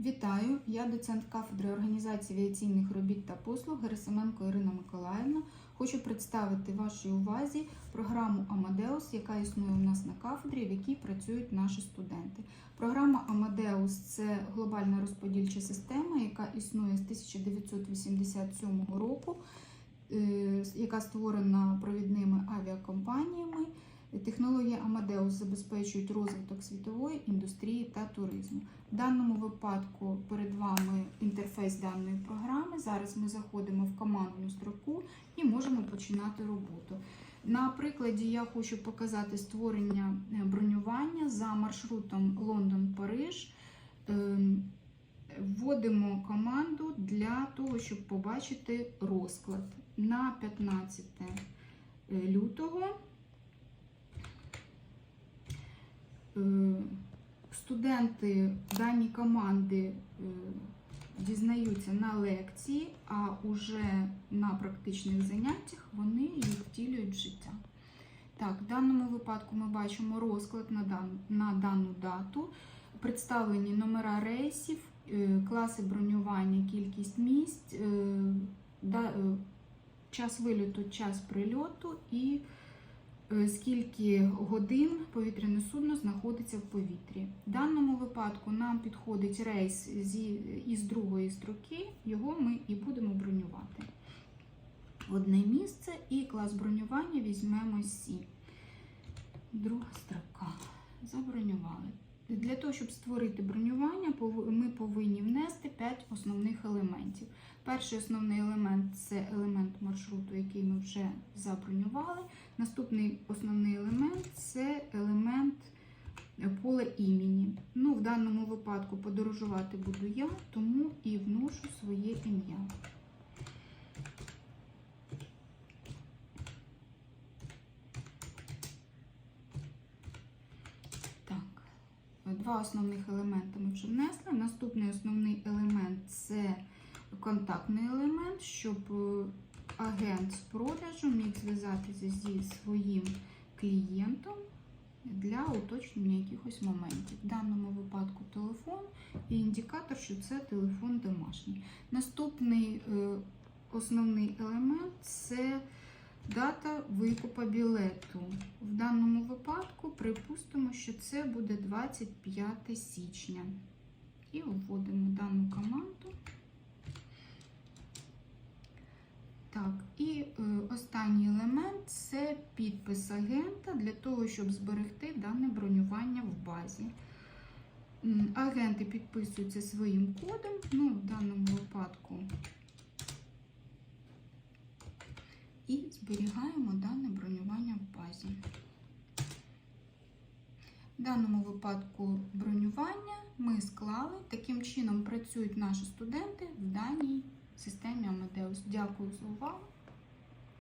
Вітаю! Я доцент кафедри організації авіаційних робіт та послуг Герасименко Ірина Миколаївна. Хочу представити вашій увазі програму Amadeus, яка існує у нас на кафедрі, в якій працюють наші студенти. Програма Amadeus – це глобальна розподільча система, яка існує з 1987 року, е, яка створена провідними авіакомпаніями. Технології Amadeus забезпечують розвиток світової індустрії та туризму. В даному випадку перед вами інтерфейс даної програми. Зараз ми заходимо в командну строку і можемо починати роботу. На прикладі я хочу показати створення е, бронювання за маршрутом Лондон-Париж. Ем, Вводимо команду для того, щоб побачити розклад на 15 лютого. Студенти дані команди е, дізнаються на лекції, а уже на практичних заняттях вони їх втілюють в життя. Так, в даному випадку ми бачимо розклад на дану, на дану дату, представлені номера рейсів, е, класи бронювання, кількість місць, е, е, час вильоту, час прильоту і е, скільки годин повітряне судно знаходиться в повітрі. В даному випадку нам підходить рейс із другої строки, його ми і будемо бронювати. Одне місце і клас бронювання візьмемо Сі. Друга строка. Забронювали. Для того, щоб створити бронювання, ми повинні внести 5 основних елементів. Перший основний елемент це елемент маршруту, який ми вже забронювали. Наступний основний елемент це елемент е, поля імені. Ну, в даному випадку подорожувати буду я, тому і вношу своє ім'я. Так, два основних елементи ми вже внесли. Наступний основний елемент це контактний елемент, щоб е, агент з продажу міг зв'язатися зі своїм клієнтом для уточнення якихось моментів. В даному випадку телефон і індикатор, що це телефон домашній. Наступний е, основний елемент це дата викупа білету. В даному випадку припустимо, що це буде 25 січня. І вводимо дану команду. Так, і е, останній елемент це підпис агента для того, щоб зберегти дане бронювання в базі. Агенти підписуються своїм кодом, ну, в даному випадку, і зберігаємо дане бронювання в базі. В даному випадку бронювання ми склали. Таким чином працюють наші студенти в даній системі Amadeus. Дякую за увагу.